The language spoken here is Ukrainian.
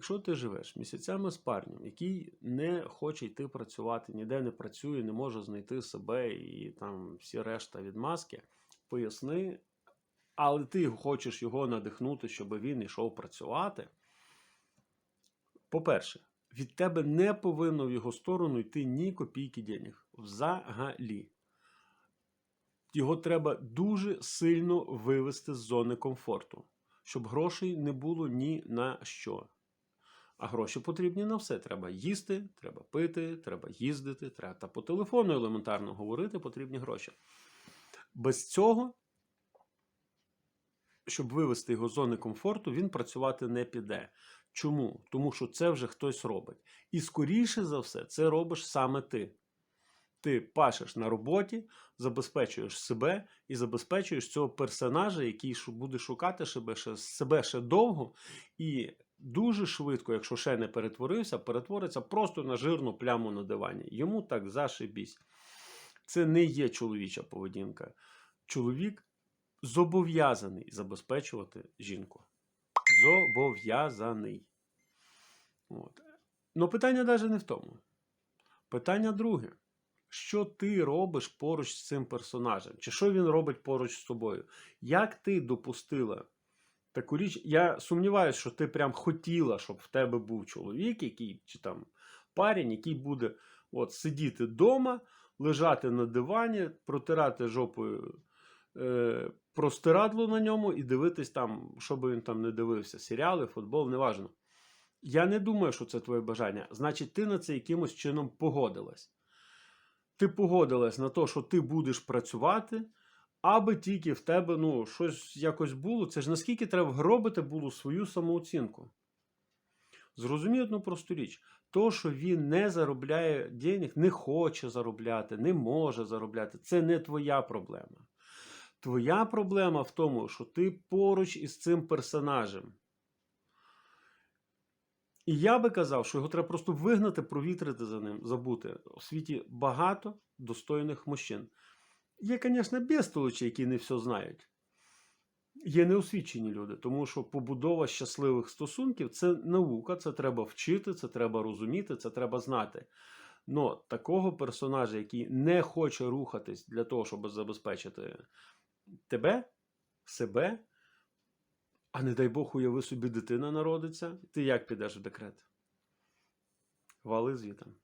якщо ти живеш місяцями з парнем, який не хоче йти працювати, ніде не працює, не може знайти себе і там всі решта відмазки, поясни, але ти хочеш його надихнути, щоб він йшов працювати. По-перше, від тебе не повинно в його сторону йти ні копійки денег. Взагалі. Його треба дуже сильно вивести з зони комфорту, щоб грошей не було ні на що. А гроші потрібні на все. Треба їсти, треба пити, треба їздити, треба та по телефону елементарно говорити, потрібні гроші. Без цього, щоб вивести його з зони комфорту, він працювати не піде. Чому? Тому що це вже хтось робить. І скоріше за все, це робиш саме ти. Ти пашеш на роботі, забезпечуєш себе і забезпечуєш цього персонажа, який буде шукати себе ще, довго, і дуже швидко, якщо ще не перетворився, перетвориться просто на жирну пляму на дивані. Йому так зашибісь. Це не є чоловіча поведінка. Чоловік зобов'язаний забезпечувати жінку. Зобов'язаний. От. Ну, питання навіть не в тому. Питання друге. Що ти робиш поруч з цим персонажем? Чи що він робить поруч з тобою? Як ти допустила таку річ? Я сумніваюся, що ти прям хотіла, щоб в тебе був чоловік, який, чи там парень, який буде от, сидіти вдома, лежати на дивані, протирати жопою е, простирадло на ньому і дивитись там, що би він там не дивився, серіали, футбол, неважно. Я не думаю, що це твоє бажання. Значить, ти на це якимось чином погодилась. Ти погодилась на те, що ти будеш працювати, аби тільки в тебе ну, щось якось було. Це ж наскільки треба вгробити було свою самооцінку. Зрозумій одну просту річ: то, що він не заробляє денег, не хоче заробляти, не може заробляти, це не твоя проблема. Твоя проблема в тому, що ти поруч із цим персонажем. І я би казав, що його треба просто вигнати, провітрити за ним, забути. У світі багато достойних мужчин. Є, звісно, безтолочі, які не все знають. Є неосвічені люди, тому що побудова щасливих стосунків це наука, це треба вчити, це треба розуміти, це треба знати. Но такого персонажа, який не хоче рухатись для того, щоб забезпечити тебе, себе, а не дай Бог, уяви собі, дитина народиться, ти як підеш в декрет? Вали звітом.